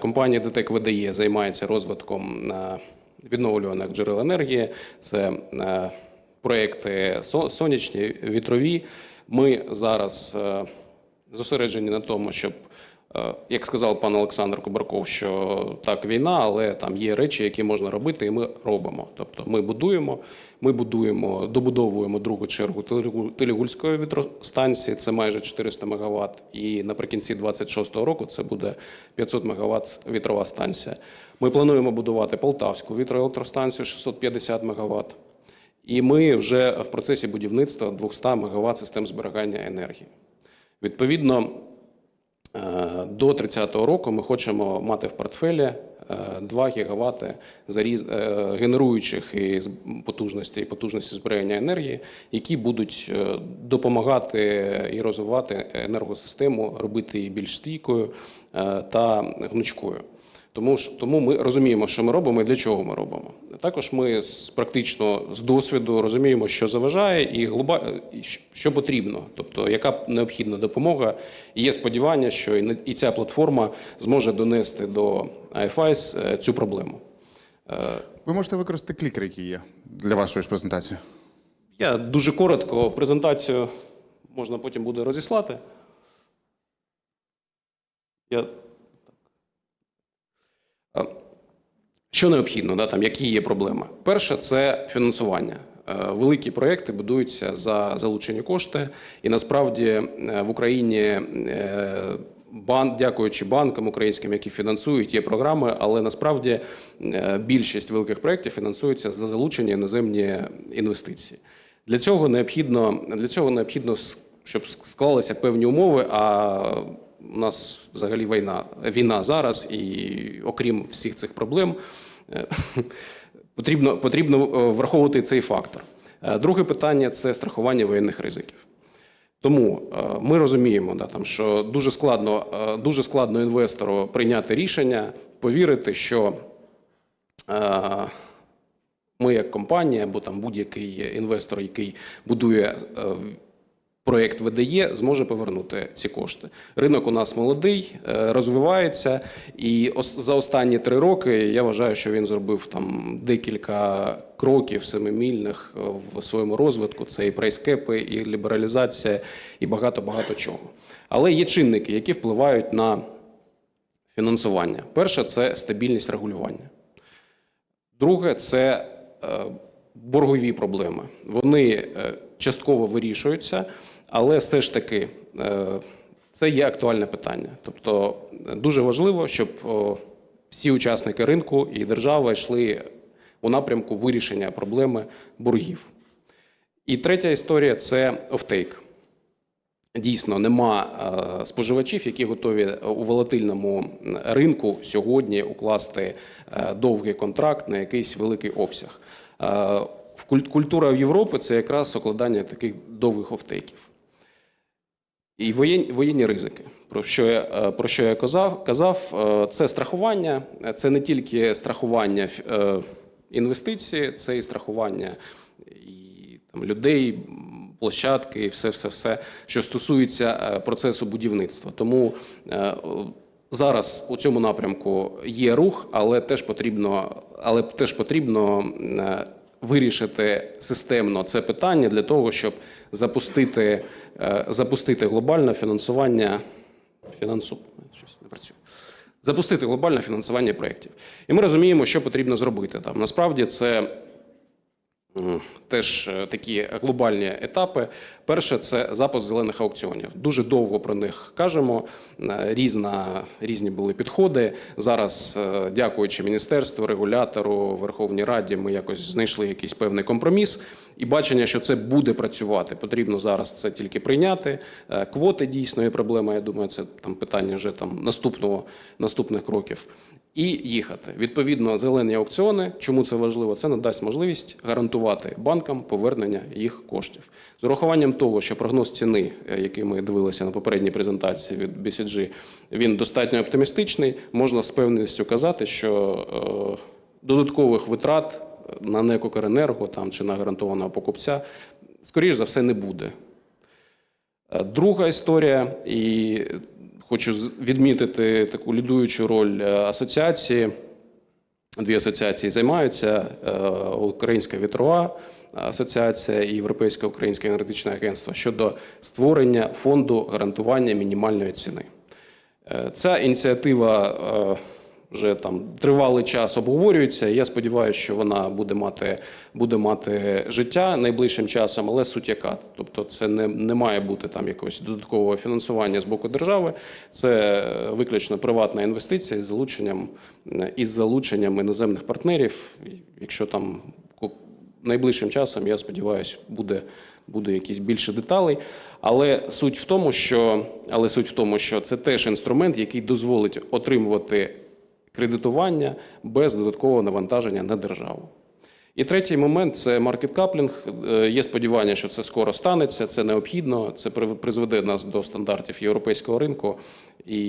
Компанія ДТЕК видає, займається розвитком е, відновлюваних джерел енергії. Це е, проекти сонячні, вітрові. Ми зараз е, зосереджені на тому, щоб, як сказав пан Олександр Кубарков, що так війна, але там є речі, які можна робити, і ми робимо. Тобто ми будуємо, ми будуємо, добудовуємо другу чергу Телегульської вітростанції, це майже 400 МВт, і наприкінці 26-го року це буде 500 МВт вітрова станція. Ми плануємо будувати Полтавську вітроелектростанцію 650 МВт. І ми вже в процесі будівництва 200 МВт систем зберігання енергії. Відповідно, е, до 30-го року ми хочемо мати в портфелі е, 2 ГВт заріз... е, генеруючих і потужності і потужності зберігання енергії, які будуть е, допомагати і розвивати енергосистему, робити її більш стійкою е, та гнучкою. Тому ж тому ми розуміємо, що ми робимо і для чого ми робимо. Також ми з практично з досвіду розуміємо, що заважає, і глоба що потрібно, тобто яка необхідна допомога. І є сподівання, що і ця платформа зможе донести до IFIS е, цю проблему. Е, Ви можете використати клікер, який є для вашої ж презентації. Я дуже коротко презентацію можна потім буде розіслати. Я... А, Що необхідно, да, там, які є проблеми? Перше, це фінансування. Е, Великі проекти будуються за залучені кошти, і насправді е, в Україні е, бан, дякуючи банкам українським, які фінансують, є програми, але насправді е, більшість великих проєктів фінансуються за залучені іноземні інвестиції. Для цього необхідно для цього необхідно щоб склалися певні умови. А у нас взагалі війна війна зараз, і окрім всіх цих проблем, е, потрібно потрібно е, враховувати цей фактор. Е, Друге питання це страхування воєнних ризиків. Тому ми розуміємо, да, там, що дуже складно, дуже складно інвестору прийняти рішення, повірити, що ми, як компанія, або там будь-який інвестор, який будує проєкт ВДЄ, зможе повернути ці кошти. Ринок у нас молодий, е, розвивається, і за останні три роки я вважаю, що він зробив там декілька кроків семимільних е, в своєму розвитку. Це і прайскепи, і лібералізація, і багато багато чого. Але є чинники, які впливають на фінансування. Перше це стабільність регулювання. Друге це е, боргові проблеми. Вони частково вирішуються, але все ж таки е, це є актуальне питання. Тобто е, дуже важливо, щоб всі учасники ринку і держава йшли у напрямку вирішення проблеми боргів. І третя історія це офтейк. Дійсно, нема е, споживачів, які готові у волатильному ринку сьогодні укласти довгий контракт на якийсь великий обсяг. Культура Європи це якраз укладання таких довгих офтейків. І воєн, воєнні ризики, про що я, е, про що я казав, казав, е, це страхування, це не тільки страхування е, інвестицій, це і страхування і там, людей, площадки, і все, все, все, що стосується процесу будівництва. Тому зараз у цьому напрямку є рух, але теж потрібно, але теж потрібно вирішити системно це питання для того, щоб запустити, е, запустити глобальне фінансування фінансу. Щось не працює. Запустити глобальне фінансування проєктів. І ми розуміємо, що потрібно зробити там. Насправді це теж е, такі глобальні етапи. Перше це запуск зелених аукціонів. Дуже довго про них кажемо. Е, Різна, різні були підходи. Зараз, е, дякуючи міністерству, регулятору, Верховній Раді, ми якось знайшли якийсь певний компроміс і бачення, що це буде працювати. Потрібно зараз це тільки прийняти. Квоти дійсно є проблема. Я думаю, це там питання вже там наступного наступних кроків. І їхати. Відповідно, зелені аукціони. Чому це важливо? Це надасть можливість гарантувати банкам повернення їх коштів. З урахуванням того, що прогноз ціни, е, який ми дивилися на попередній презентації від BCG, він достатньо оптимістичний. Можна з певністю казати, що е, додаткових витрат на НЕК «Укренерго» там чи на гарантованого покупця, скоріш за все, не буде. Е, Друга історія, і Хочу відмітити таку лідуючу роль е, асоціації. Дві асоціації займаються: е, Українська вітрова асоціація і Європейське Українське енергетичне агентство щодо створення фонду гарантування мінімальної ціни. Е, Ця ініціатива вже там тривалий час обговорюється. Я сподіваюся, що вона буде мати, буде мати життя найближчим часом, але суть яка. Тобто, це не, не має бути там якогось додаткового фінансування з боку держави. Це е, виключно приватна інвестиція із залученням із залученням іноземних партнерів. Якщо там найближчим часом, я сподіваюся, буде, буде якісь більше деталей. Але суть в тому, що але суть в тому, що це теж інструмент, який дозволить отримувати кредитування без додаткового навантаження на державу. І третій момент це маркеткаплінг. каплінг. Є сподівання, що це скоро станеться. Це необхідно. Це призведе нас до стандартів європейського ринку. І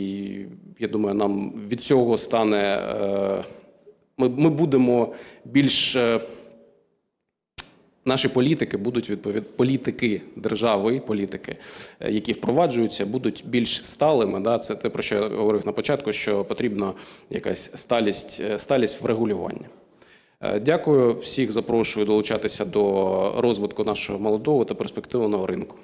я думаю, нам від цього стане. е, Ми, ми будемо більш. Наші політики будуть відповід... політики держави, політики, е, які впроваджуються, будуть більш сталими. Да? Це те, про що я говорив на початку, що потрібна якась сталість, е, сталість в регулюванні. Е, Дякую всіх. Запрошую долучатися до розвитку нашого молодого та перспективного ринку.